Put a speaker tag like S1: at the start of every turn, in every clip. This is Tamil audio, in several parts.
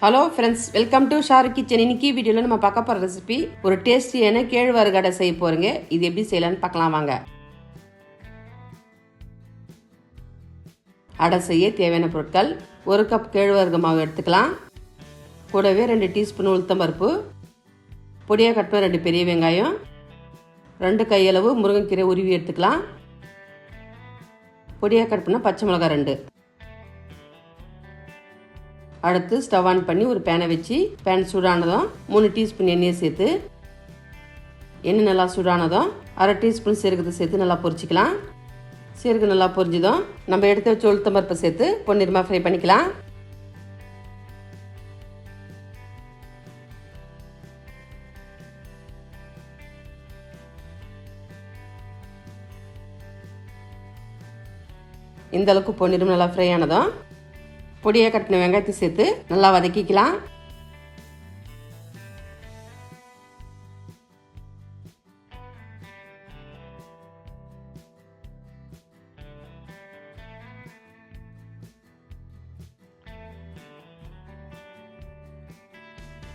S1: Hello friends welcome to Shar kitchen இன்னைக்கு வீடியோவில் நம்ம பார்க்க போகிற ரெசிபி ஒரு டேஸ்டியான கேழ்வரகு அடை செய்ய போகிறீங்க இது எப்படி செய்யலாம்னு பார்க்கலாம் வாங்க. அடை செய்ய தேவையான பொருட்கள் ஒரு கப் கேழ்வரகு மாவு எடுத்துக்கலாம். கூடவே ரெண்டு டீஸ்பூன் உளுத்தம் பருப்பு பொடியாக கட் பண்ண ரெண்டு பெரிய வெங்காயம். ரெண்டு கையளவு முருங்கைக்கீரை உருவி எடுத்துக்கலாம். பொடியாக கட் பண்ண பச்சை மிளகாய் ரெண்டு. அடுத்து ஸ்டவ் ஆன் பண்ணி ஒரு பேனை வச்சு பேன் சூடானதும் மூணு டீஸ்பூன் எண்ணெயை சேர்த்து எண்ணெய் நல்லா சூடானதும் அரை டீஸ்பூன் சீரகத்தை சேர்த்து நல்லா பொரிச்சிக்கலாம். சீரகம் நல்லா பொரிஞ்சதும் நம்ம எடுத்து வச்சு உளுத்தம் பருப்பை சேர்த்து பொன்னிறமாக ஃப்ரை பண்ணிக்கலாம். இந்த அளவுக்கு பொன்னிறம் நல்லா ஃப்ரை ஆனதும் பொடியாக கட்டின வெங்காயத்தை சேர்த்து நல்லா வதக்கிக்கலாம்.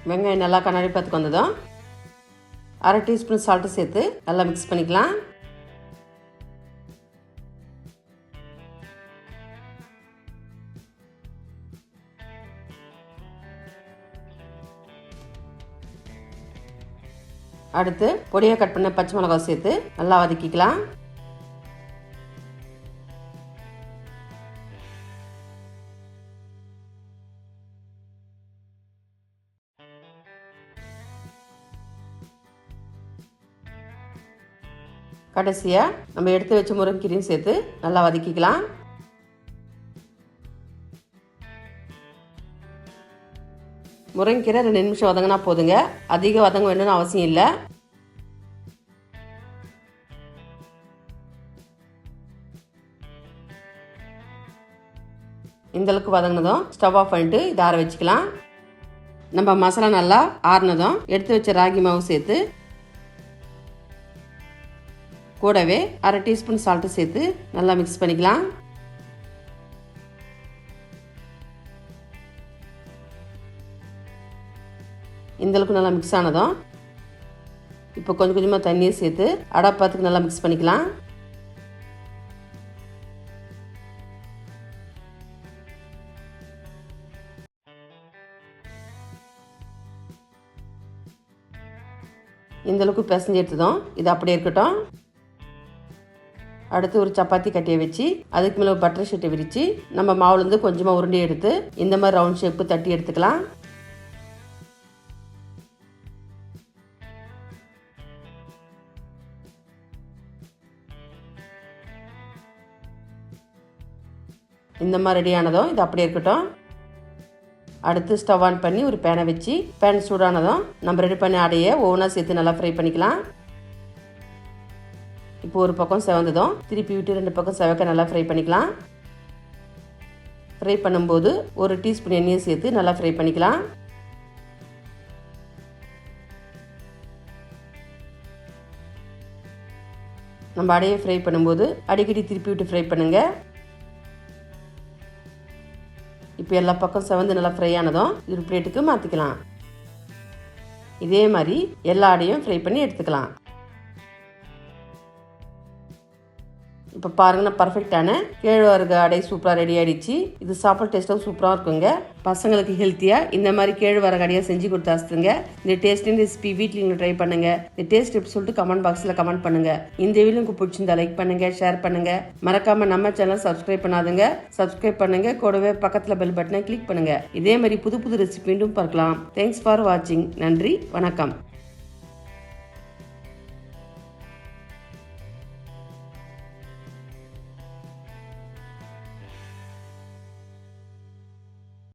S1: வெங்காயம் நல்லா கண்ணாடி பார்த்துக்கு வந்ததும் அரை டீஸ்பூன் சால்ட்டு சேர்த்து நல்லா மிக்ஸ் பண்ணிக்கலாம். அடுத்து பொடியாக கட் பண்ண பச்சை மிளகாய் சேர்த்து நல்லா வதக்கிக்கலாம். கடைசியாக நம்ம எடுத்து வச்ச முருங்கீரையும் சேர்த்து நல்லா வதக்கிக்கலாம். முருங்கீரை ரெண்டு நிமிஷம் வதங்கினா போதுங்க. அதிக வதங்க வேணும்னு அவசியம் இல்லை. இந்தளவுக்கு வதங்கினதும் ஸ்டவ் ஆஃப் பண்ணிட்டு இதை ஆற வச்சுக்கலாம். நம்ம மசாலா நல்லா ஆறினதும் எடுத்து வச்ச ராகி மாவு சேர்த்து கூடவே அரை டீஸ்பூன் சால்ட்டு சேர்த்து நல்லா மிக்ஸ் பண்ணிக்கலாம். இந்தளவுக்கு நல்லா மிக்ஸ் ஆனதும் இப்போ கொஞ்சம் கொஞ்சமாக தண்ணியை சேர்த்து அடாப்பாத்துக்கு நல்லா மிக்ஸ் பண்ணிக்கலாம். இந்தளவுக்கு பிசைஞ்சு எடுத்ததும் இது அப்படியே இருக்கட்டும். அடுத்து ஒரு சப்பாத்தி கட்டியை வச்சு அதுக்கு மேலே பட்டர் ஷீட்டை விரித்து நம்ம மாவுலேருந்து கொஞ்சமாக உருண்டி எடுத்து இந்த மாதிரி ரவுண்ட் ஷேப்பு தட்டி எடுத்துக்கலாம். இந்த மாதிரி ரெடியானதும் இது அப்படியே இருக்கட்டும். அடுத்து ஸ்டவ் ஆன் பண்ணி ஒரு பேனை வச்சு பேன் சூடானதும் நம்ம ரெடி பண்ணி அடையை ஒவ்வொன்றா சேர்த்து நல்லா ஃப்ரை பண்ணிக்கலாம். இப்போ ஒரு பக்கம் செவந்ததும் திருப்பி விட்டு ரெண்டு பக்கம் செவக்க நல்லா ஃப்ரை பண்ணிக்கலாம். ஃப்ரை பண்ணும்போது ஒரு டீஸ்பூன் எண்ணெயை சேர்த்து நல்லா ஃப்ரை பண்ணிக்கலாம். நம்ம அடையை ஃப்ரை பண்ணும்போது அடிக்கடி திருப்பி விட்டு ஃப்ரை பண்ணுங்கள் இப்போ எல்லா பக்கம் செவந்து நல்லா ஃப்ரை ஆனதும் ஒரு பிளேட்டுக்கு மாற்றிக்கலாம் இதே மாதிரி எல்லா ஆடையும் ஃப்ரை பண்ணி எடுத்துக்கலாம். இப்போ பாருங்கன்னா பர்ஃபெக்டான கேழ்வரகு அடை சூப்பராக ரெடி ஆகிடுச்சு இது சாப்பிட்ற டேஸ்ட்டாக சூப்பராக இருக்குங்க. பசங்களுக்கு ஹெல்த்தியாக இந்த மாதிரி கேழ்வரகு அடையாக செஞ்சு கொடுத்தாச்சுங்க இந்த டேஸ்டின் ரெசிபி வீட்டில் நீங்கள் ட்ரை பண்ணுங்கள் இந்த டேஸ்ட் எப்படி சொல்லிட்டு கமெண்ட் பாக்ஸில் கமெண்ட் பண்ணுங்கள் இந்த வீடியோ உங்களுக்கு பிடிச்சிருந்தா லைக் பண்ணுங்கள் ஷேர் பண்ணுங்கள் மறக்காமல் நம்ம சேனல் சப்ஸ்கிரைப் பண்ணாதுங்க. சப்ஸ்கிரைப் பண்ணுங்கள் கூடவே பக்கத்தில் பெல் பட்டனை கிளிக் பண்ணுங்கள் இதே மாதிரி புது புது ரெசிபி மீண்டும் பார்க்கலாம். தேங்க்ஸ் ஃபார் வாட்சிங் நன்றி வணக்கம்.